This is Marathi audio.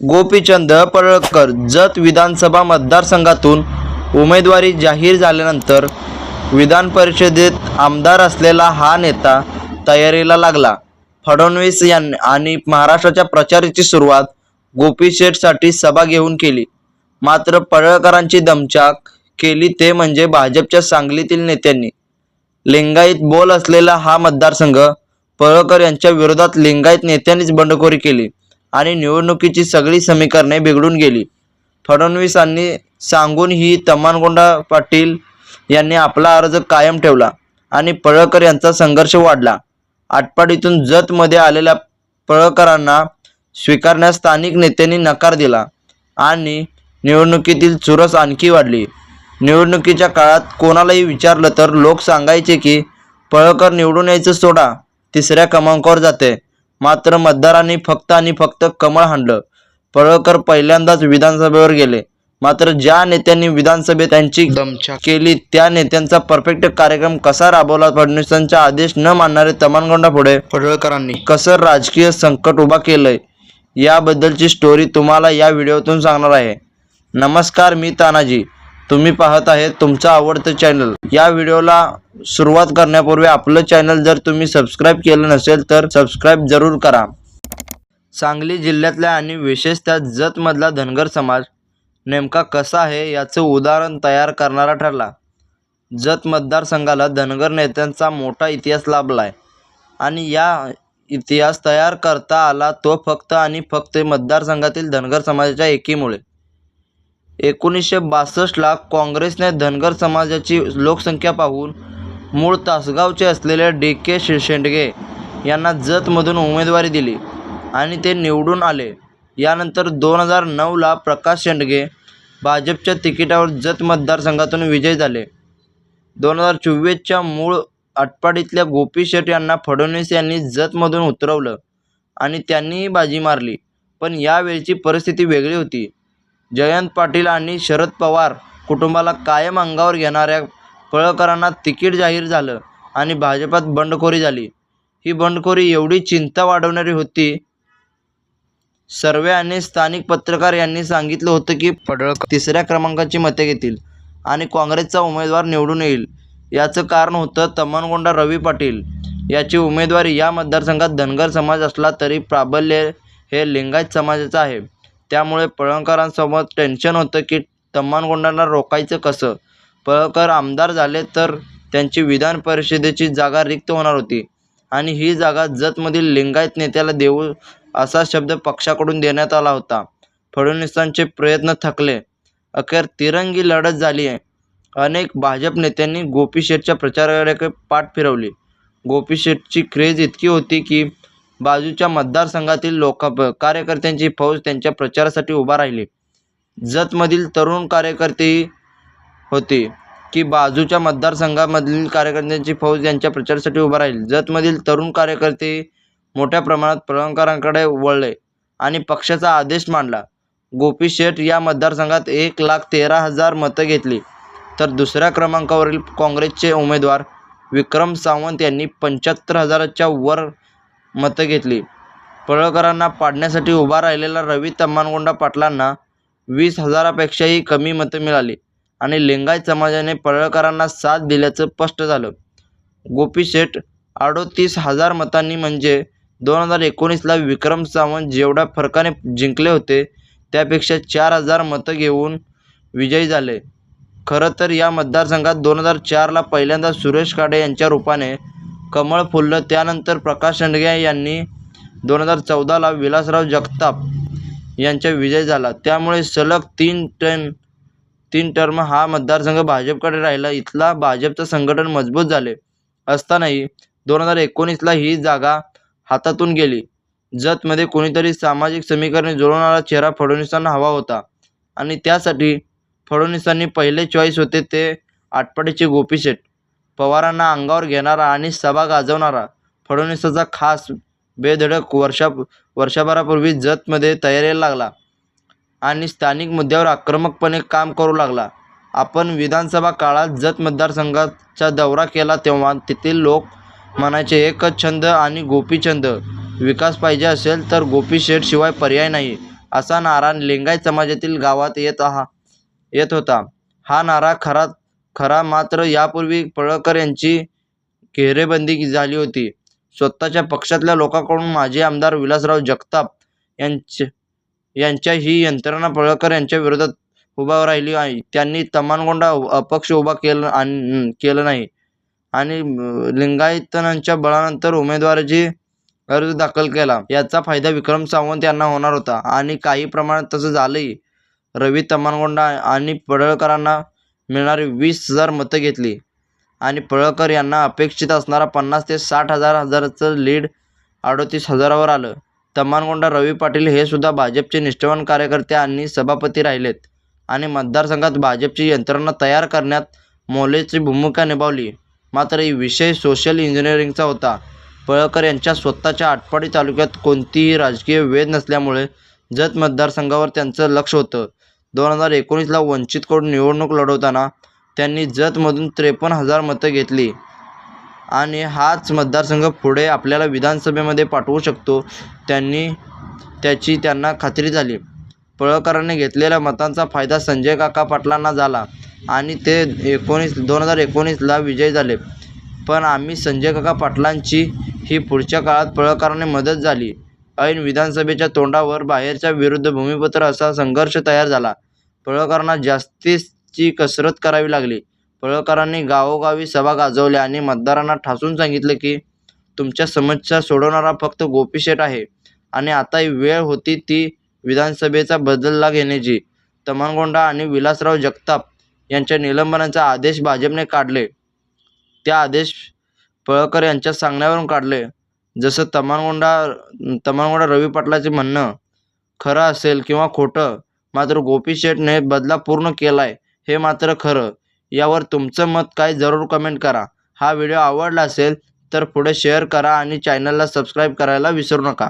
गोपीचंद पडळकर जत विधानसभा मतदारसंघातून उमेदवारी जाहीर झाल्यानंतर विधान परिषदेत आमदार असलेला हा नेता तयारीला लागला. फडणवीस यांनी आणि महाराष्ट्राच्या प्रचाराची सुरुवात गोपी शेठसाठी सभा घेऊन केली. मात्र पडळकरांची दमछाक केली ते म्हणजे भाजपच्या सांगलीतील नेत्यांनी. लिंगायत बोल असलेला हा मतदारसंघ पळळकर यांच्या विरोधात लिंगायत नेत्यांनीच बंडखोरी केली. आणि निवडणुकीची सगळी समीकरणे बिघडून गेली. फडणवीसांनी सांगून ही तमानगोंडा पाटील यांनी आपला अर्ज कायम ठेवला आणि पळकर यांचा संघर्ष वाढला. आटपाडीतून जतमध्ये आलेल्या पळकरांना स्वीकारण्यास स्थानिक नेत्यांनी नकार दिला आणि निवडणुकीतील चुरस आणखी वाढली. निवडणुकीच्या काळात कोणालाही विचारलं तर लोक सांगायचे की पळकर निवडून यायचं सोडा तिसऱ्या क्रमांकावर जाते. मात्र मतदारांनी फक्त आणि फक्त कमळ हाणलं. पळकर पहिल्यांदाच विधानसभेवर गेले. मात्र ज्या नेत्यांनी विधानसभेत त्यांची केली त्या नेत्यांचा परफेक्ट कार्यक्रम कसा राबवला फडणवीसांचा आदेश न मानणारे तमानगोंडा पुढे? पडळकरांनी. कसं राजकीय संकट उभा केलंय? याबद्दलची स्टोरी तुम्हाला या व्हिडिओतून सांगणार आहे. नमस्कार मी तानाजी. तुम्ही पाहत आहे तुमचं आवडतं चॅनल या व्हिडिओला सुरुवात करण्यापूर्वी आपलं चॅनल जर तुम्ही सबस्क्राईब केलं नसेल तर सबस्क्राईब जरूर करा. सांगली जिल्ह्यातल्या आणि विशेषतः जतमधला धनगर समाज नेमका कसा आहे याचं उदाहरण तयार करणारा ठरला. जत मतदारसंघाला धनगर नेत्यांचा मोठा इतिहास लाभला आहे आणि या इतिहास तयार करता आला तो फक्त आणि फक्त मतदारसंघातील धनगर समाजाच्या एकीमुळे. एकोणीसशे बासष्टला काँग्रेसने धनगर समाजाची लोकसंख्या पाहून मूळ तासगावचे असलेले डी के शेंडगे यांना जतमधून उमेदवारी दिली आणि ते निवडून आले. यानंतर दोन हजार नऊला प्रकाश शेंडगे भाजपच्या तिकिटावर जत मतदारसंघातून विजयी झाले. दोन हजार चोवीसच्या मूळ आटपाडीतल्या गोपी शेठ यांना फडणवीस यांनी जतमधून उतरवलं आणि त्यांनीही बाजी मारली. पण यावेळची परिस्थिती वेगळी होती. जयंत पाटील आणि शरद पवार कुटुंबाला कायम अंगावर घेणाऱ्या पळकरांना तिकीट जाहीर झालं आणि भाजपात बंडखोरी झाली. ही बंडखोरी एवढी चिंता वाढवणारी होती. सर्वे आणि स्थानिक पत्रकार यांनी सांगितलं होतं की पडळकर तिसऱ्या क्रमांकाची मते घेतील आणि काँग्रेसचा उमेदवार निवडून येईल. याचं कारण होतं तमनगोंडा रवी पाटील. याची उमेदवारी या मतदारसंघात धनगर समाज असला तरी प्राबल्य हे लिंगायत समाजाचं आहे. त्यामुळे पळणकरांसमोर टेन्शन होतं की तम्मानगोंडांना रोखायचं कसं? पळकर आमदार झाले तर त्यांची विधान परिषदेची जागा रिक्त होणार होती. आणि ही जागा जतमधील लिंगायत नेत्याला देऊ असा शब्द पक्षाकडून देण्यात आला होता. फडणवीसांचे प्रयत्न थकले. अखेर तिरंगी लढत झाली आहे. अनेक भाजप नेत्यांनी गोपी शेठच्या प्रचाराकडे पाठ फिरवली. गोपी शेठची क्रेज इतकी होती की बाजूच्या मतदारसंघातील लोक कार्यकर्त्यांची फौज त्यांच्या प्रचारासाठी उभा राहिली. जतमधील तरुण कार्यकर्ते होते की बाजूच्या मतदारसंघामधील कार्यकर्त्यांची फौज यांच्या प्रचारासाठी उभा राहील. जतमधील तरुण कार्यकर्ते मोठ्या प्रमाणात पळणकरांकडे वळले आणि पक्षाचा आदेश मांडला. गोपी शेठ या मतदारसंघात एक लाख तेरा हजार मतं घेतली. तर दुसऱ्या क्रमांकावरील काँग्रेसचे उमेदवार विक्रम सावंत यांनी पंच्याहत्तर हजाराच्या वर मतं घेतली. पळकरांना पाडण्यासाठी उभा राहिलेला रवी तम्मानगोंडा पाटलांना वीस हजारापेक्षाही कमी मतं मिळाली आणि लिंगायत समाजाने पळळकरांना साथ दिल्याचं स्पष्ट झालं. गोपी शेठ अडोतीस हजार मतांनी म्हणजे दोन हजार एकोणीसला विक्रम सावंत जेवढ्या फरकाने जिंकले होते त्यापेक्षा चार हजार मतं घेऊन विजयी झाले. खरं तर या मतदारसंघात दोन हजार चारला पहिल्यांदा सुरेश काडे यांच्या रूपाने कमळ फुललं. त्यानंतर प्रकाश शेंडगे यांनी दोन हजार चौदाला विलासराव जगताप यांचा विजय झाला. त्यामुळे सलग तीन टन तीन टर्म हा मतदारसंघ भाजपकडे राहिला. इथला भाजपचं संघटन मजबूत झाले असतानाही दोन हजार एकोणीसला ही जागा हातातून गेली. जतमध्ये कोणीतरी सामाजिक समीकरणे जुळवणारा चेहरा फडणवीसांना हवा होता आणि त्यासाठी फडणवीसांनी पहिले चॉईस होते ते आटपाडीचे गोपीशेठ पवारांना अंगावर घेणारा आणि सभा गाजवणारा फडणवीसाचा खास बेधडक वर्षा वर्षभरापूर्वी जतमध्ये तयारीला लागला आणि स्थानिक मुद्द्यावर आक्रमकपणे काम करू लागला. आपण विधानसभा काळात जत मतदारसंघाचा दौरा केला तेव्हा तेथील लोक म्हणायचे एकच छंद आणि गोपीछंद विकास पाहिजे असेल तर गोपी शिवाय पर्याय नाही असा नारा लिंगायत समाजातील गावात येत हा येत होता. हा नारा खरा खरा मात्र यापूर्वी पळकर यांची घेरेबंदी झाली होती. स्वतःच्या पक्षातल्या लोकांकडून माजी आमदार विलासराव जगताप यांच्या यांच्या ही यंत्रणा पळकर यांच्या विरोधात उभा राहिली आहे. त्यांनी तमानगोंडा अपक्ष उभा केलं आणि केलं नाही. आणि लिंगायतनांच्या बळानंतर उमेदवाराची अर्ज दाखल केला. याचा फायदा विक्रम सावंत यांना होणार होता. आणि काही प्रमाणात तसं झालंही. रवी तमानगोंडा आणि पडळकरांना मिळणारी वीस हजार मतं घेतली. आणि पळकर यांना अपेक्षित असणारा पन्नास ते साठ हजार हजाराचं लीड अडोतीस हजारावर आलं. तमानगोंडा रवी पाटील हे सुद्धा भाजपचे निष्ठावान कार्यकर्ते आणि सभापती राहिलेत. आणि मतदारसंघात भाजपची यंत्रणा तयार करण्यात मोलेची भूमिका निभावली. मात्र ही विषय सोशल इंजिनिअरिंगचा होता. पळकर यांच्या स्वतःच्या आटपाडी तालुक्यात कोणतीही राजकीय वेध नसल्यामुळे जत मतदारसंघावर त्यांचं लक्ष होतं. दोन हजार एकोणीसला वंचितकडून निवडणूक लढवताना त्यांनी जतमधून त्रेपन्न हजार मतं घेतली. आणि हाच मतदारसंघ पुढे आपल्याला विधानसभेमध्ये पाठवू शकतो त्यांनी त्याची त्यांना खात्री झाली. पळकरांनी घेतलेल्या मतांचा फायदा संजय काका पाटलांना झाला आणि ते एकोणीस दोन हजार एकोणीसला विजयी झाले. पण आम्ही संजय काका पाटलांची ही पुढच्या काळात पळकरांनी मदत झाली. ऐन विधानसभेच्या तोंडावर बाहेरच्या विरुद्ध भूमिपत्र असा संघर्ष तयार झाला. पळकरांना जास्तीची कसरत करावी लागली. पळकरांनी गावोगावी सभा गाजवल्या आणि मतदारांना ठासून सांगितले की तुमच्या समस्या सोडवणारा फक्त गोपीशेठ आहे आणि आता वेळ होती ती विधानसभेचा बदलला घेण्याची. तमनगोंडा आणि विलासराव जगताप यांच्या निलंबनाचा आदेश भाजपने काढले. त्या आदेश पळकर यांच्या सांगण्यावरून काढले. जसं तमनगोंडा तमनगोंडा रवी पाटलाचे म्हणणं खरं असेल किंवा खोटं मात्र गोपी शेठने बदला पूर्ण केलाय हे मात्र खरं. यावर तुमचं मत काय जरूर कमेंट करा. हा व्हिडिओ आवडला असेल तर पुढे शेअर करा आणि चॅनलला सबस्क्राईब करायला विसरू नका.